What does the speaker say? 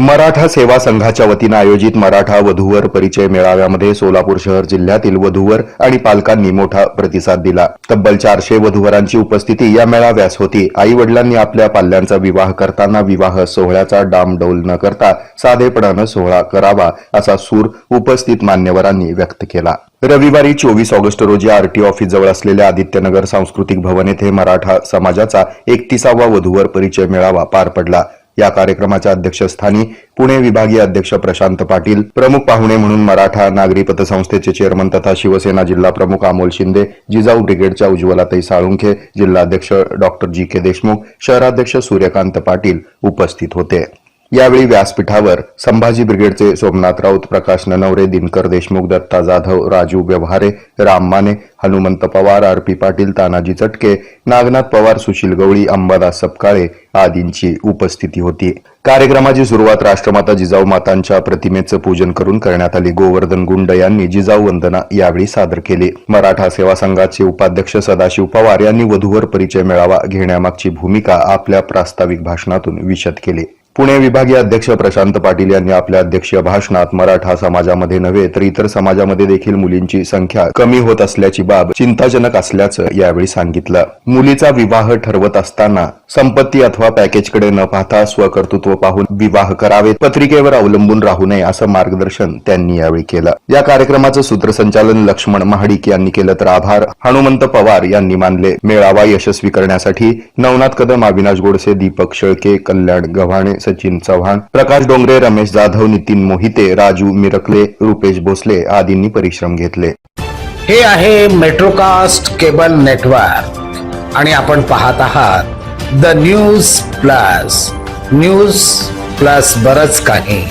मराठा सेवा संघाच्या वतीनं आयोजित मराठा वधूवर परिचय मेळाव्यामध्ये सोलापूर शहर जिल्ह्यातील वधूवर आणि पालकांनी मोठा प्रतिसाद दिला. तब्बल चारशे वधूवरांची उपस्थिती या मेळाव्यास होती. आई वडिलांनी आपल्या पाल्यांचा विवाह करताना विवाह सोहळ्याचा डामडौल न करता साधेपणानं सोहळा करावा असा सूर उपस्थित मान्यवरांनी व्यक्त केला. रविवारी चोवीस ऑगस्ट रोजी आरटी ऑफिस जवळ असलेल्या आदित्यनगर सांस्कृतिक भवन येथे मराठा समाजाचा एकतीसावा वधूवर परिचय मेळावा पार पडला. या कार्यक्रमाच्या अध्यक्षस्थानी पुणे विभागीय अध्यक्ष प्रशांत पाटील प्रमुख पाहुणे म्हणून मराठा नागरी पतसंस्थेचे चेअरमन तथा शिवसेना जिल्हा प्रमुख अमोल शिंदे जिजाऊ ब्रिगेडच्या उज्ज्वलाताई साळुंखे जिल्हाध्यक्ष डॉक्टर जी के देशमुख शहराध्यक्ष सूर्यकांत पाटील उपस्थित होते. यावेळी व्यासपीठावर संभाजी ब्रिगेडचे सोमनाथ राऊत प्रकाश ननवरे दिनकर देशमुख दत्ता जाधव राजू व्यवहारे राम माने हनुमंत पवार आर पी पाटील तानाजी चटके नागनाथ पवार सुशील गवळी अंबादास सपकाळे आदींची उपस्थिती होती. कार्यक्रमाची सुरुवात राष्ट्रमाता जिजाऊ मातांच्या प्रतिमेचं पूजन करून करण्यात आली. गोवर्धन गुंड यांनी जिजाऊ वंदना यावेळी सादर केली. मराठा सेवा संघाचे उपाध्यक्ष सदाशिव पवार यांनी वधूवर परिचय मेळावा घेण्यामागची भूमिका आपल्या प्रास्ताविक भाषणातून विशद केली. पुणे विभागीय अध्यक्ष प्रशांत पाटील यांनी आपल्या अध्यक्षीय भाषणात मराठा समाजामध्ये नव्हे तर इतर समाजामध्ये देखील मुलींची संख्या कमी होत असल्याची बाब चिंताजनक असल्याचं यावेळी सांगितलं. मुलीचा विवाह ठरवत असताना संपत्ती अथवा पॅकेजकडे न पाहता स्वकर्तृत्व पाहून विवाह करावेत पत्रिकेवर अवलंबून राहू नये असं मार्गदर्शन त्यांनी यावेळी केलं. या कार्यक्रमाचं सूत्रसंचालन लक्ष्मण महाडिक यांनी केलं तर आभार. हनुमंत पवार यांनी मानले. मेळावा यशस्वी करण्यासाठी नवनाथ कदम अविनाश गोडसे दीपक शेळके कल्याण गव्हाणे सचिन चव्हाण प्रकाश डोंगरे रमेश जाधव नितीन मोहिते राजू मिरकले रुपेश भोसले आदींनी परिश्रम घेतले. हे आहे मेट्रोकास्ट केबल नेटवर्क आणि आपण पाहत आहात the news plus news plus बरच काही.